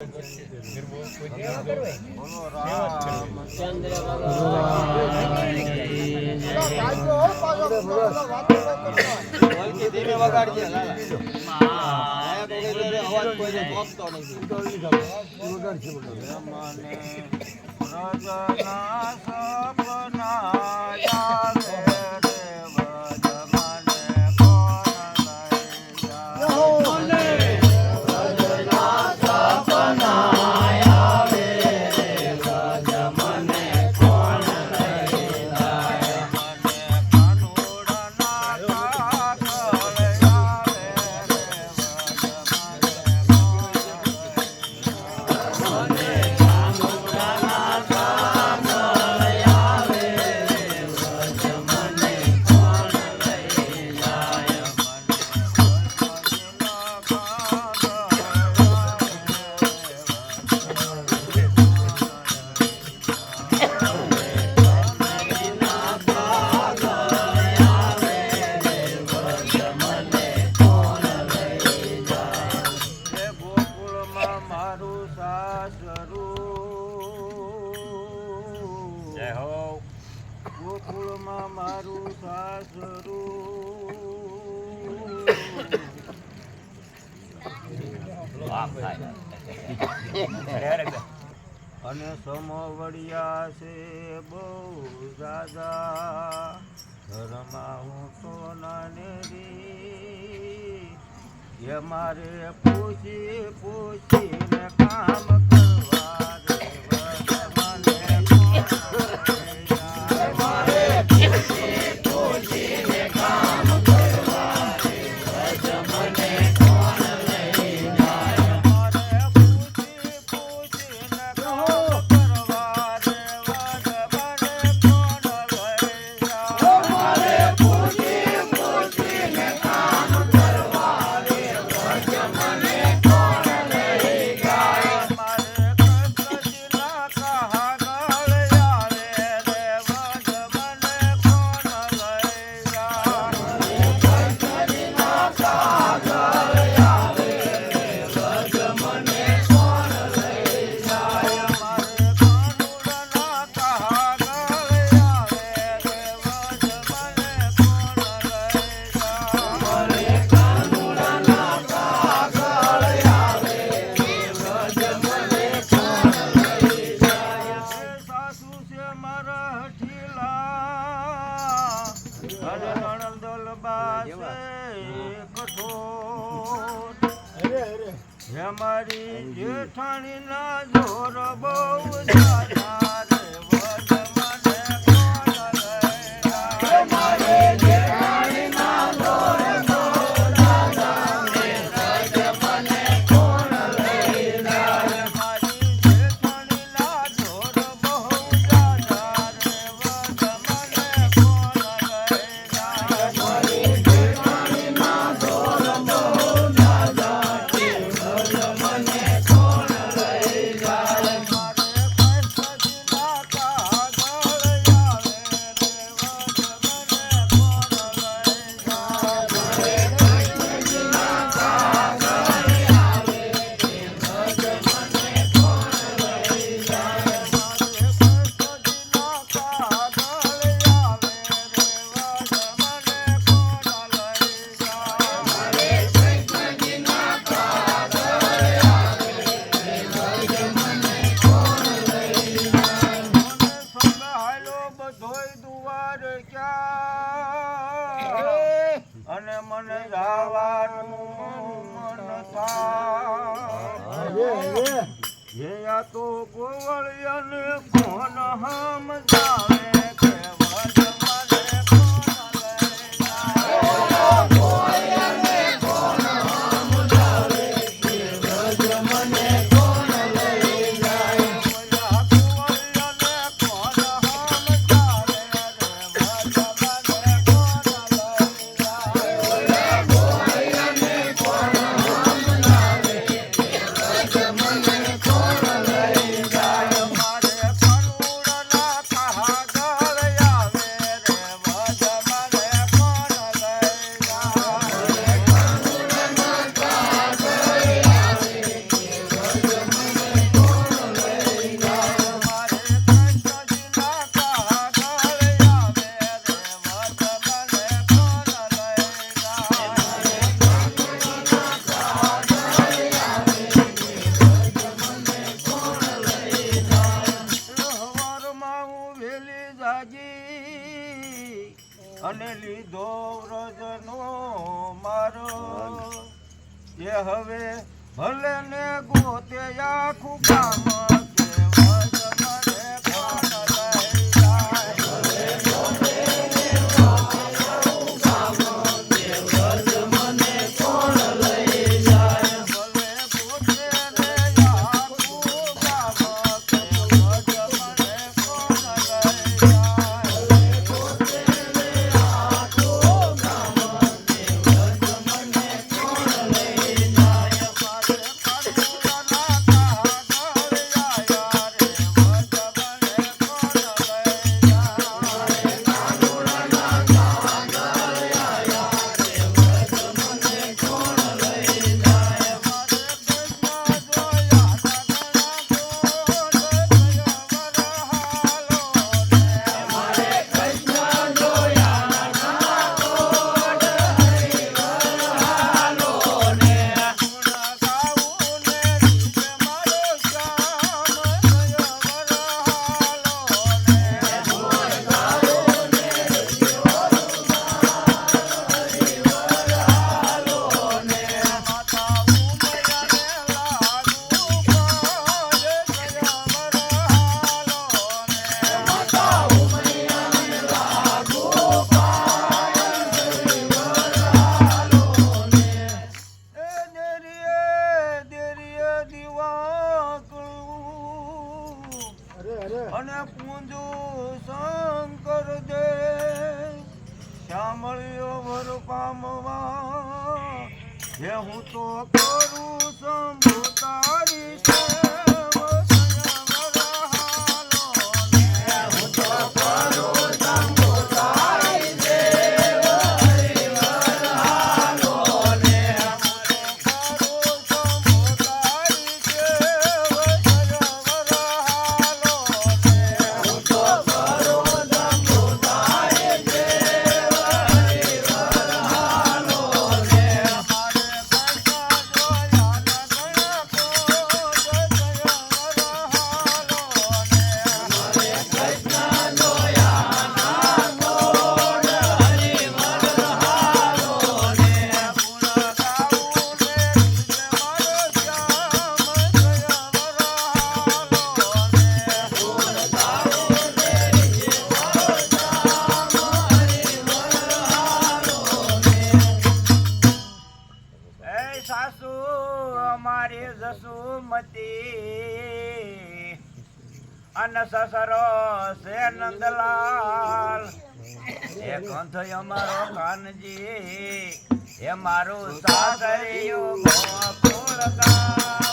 સપના વિશ્વમાં મારું સાસરું. અને સમોવડિયા છે બહુ દાદા ઘરમાં હું તો નાનેરી એ મારે પૂછી પૂછીને કામ કર ધોઈ દુવાર ક્યાં? અને મને જાવાનું મન થાય. તો ગોવળિયા કોણ હમ જાણે. એ હવે ભલે ને ગોતે આખું કામ મારી જસુમતી. અન સસરો છે નંદલાલ. એ કંથ અમારો કાનજી. એ મારું સાસરિયું ગોપુરકા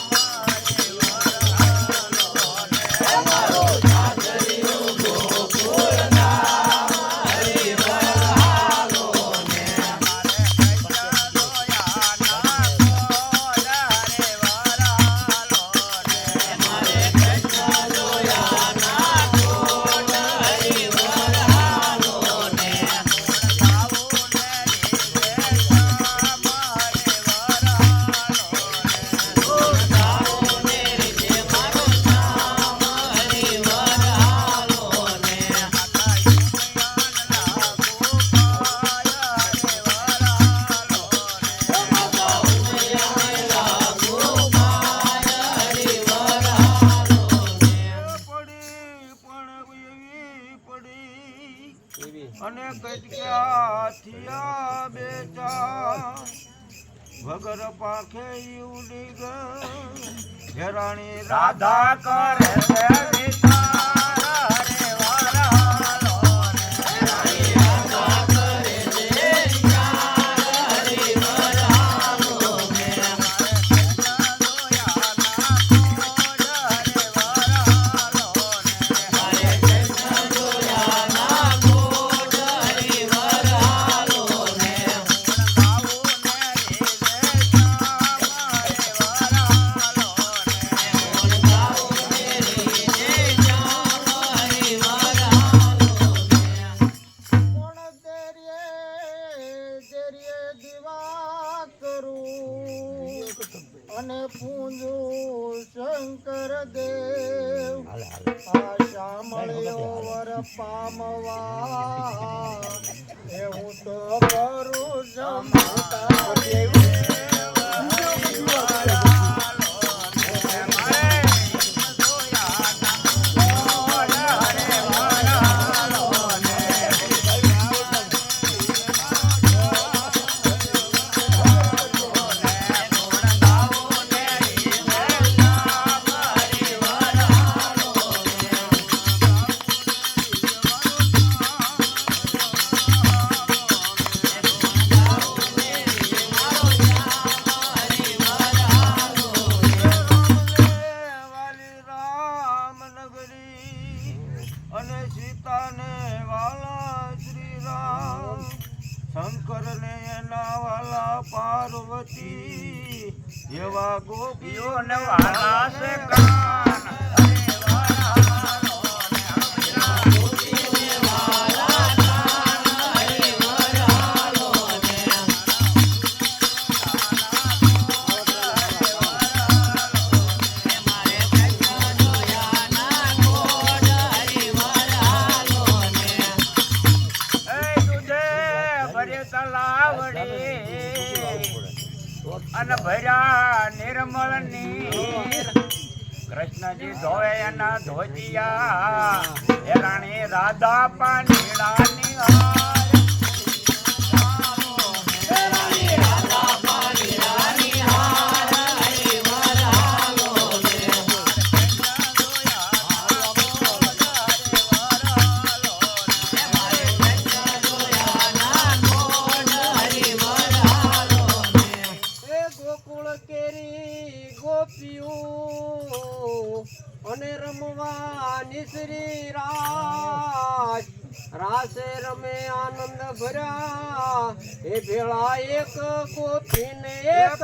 É, a Deus. અને પૂંજું શંકર દેવ. આશા મળ્યો વર પામવા. એવું તો કરું છું. અન ભર્યા નિર્મળની કૃષ્ણજી ધોવે એના ધોતિયા. રાણી રાધા પાણી રાણી અને રમવાની શ્રી રાજ. રાસે રમે આનંદ ભર્યા. એ ભેળા એક કોથીને એક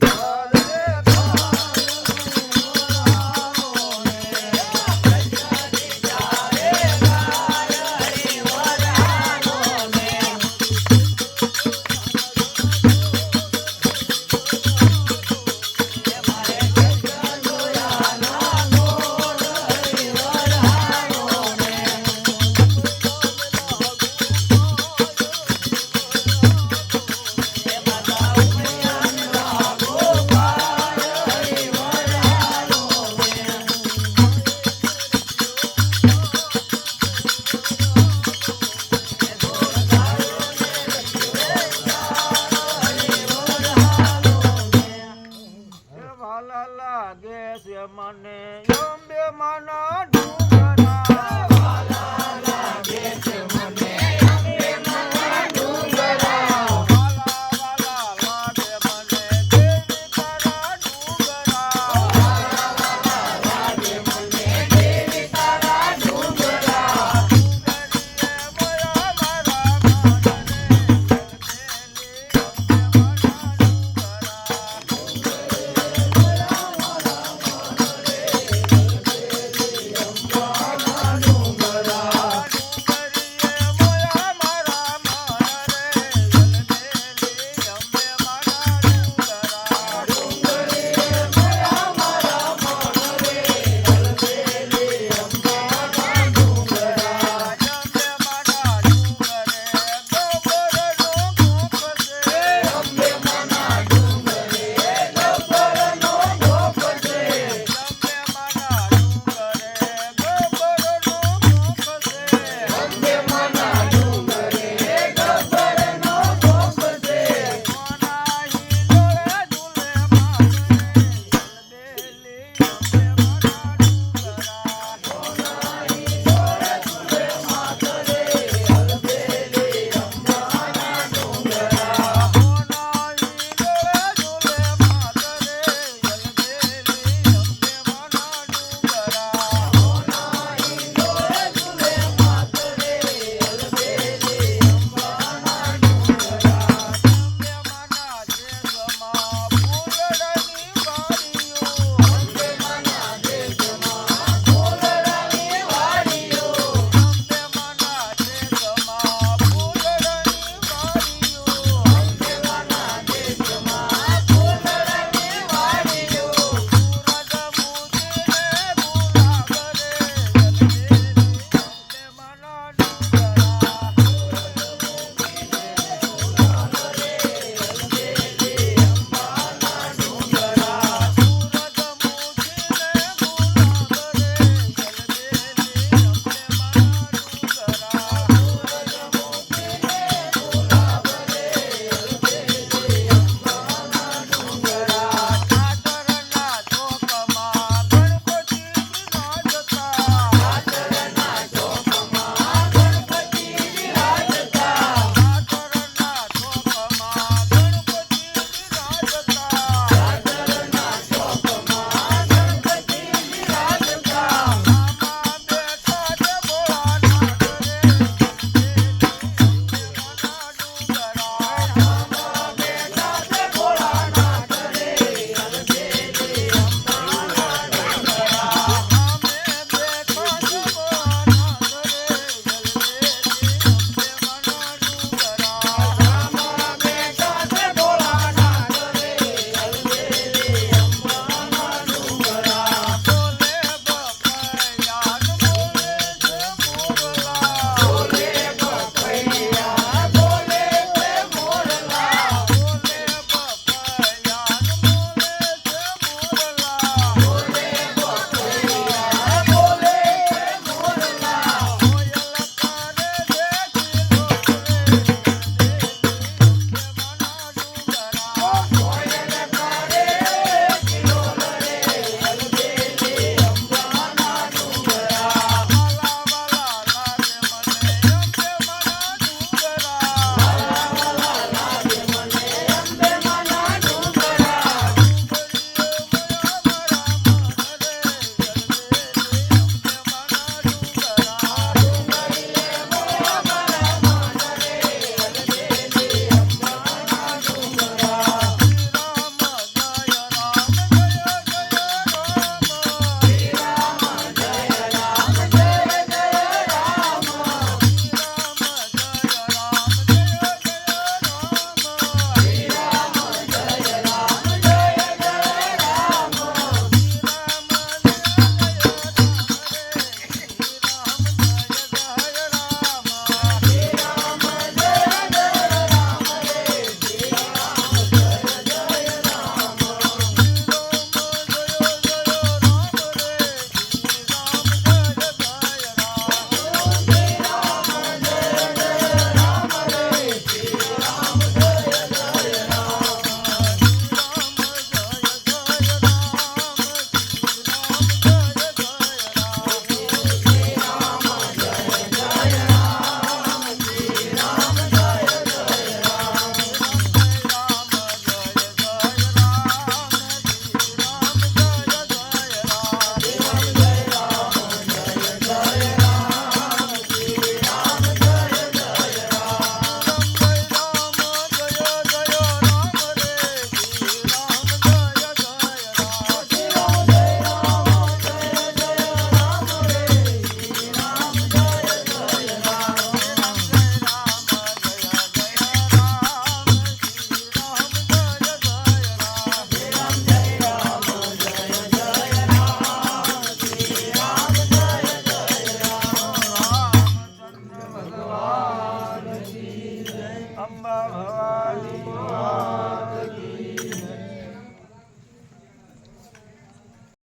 Bye.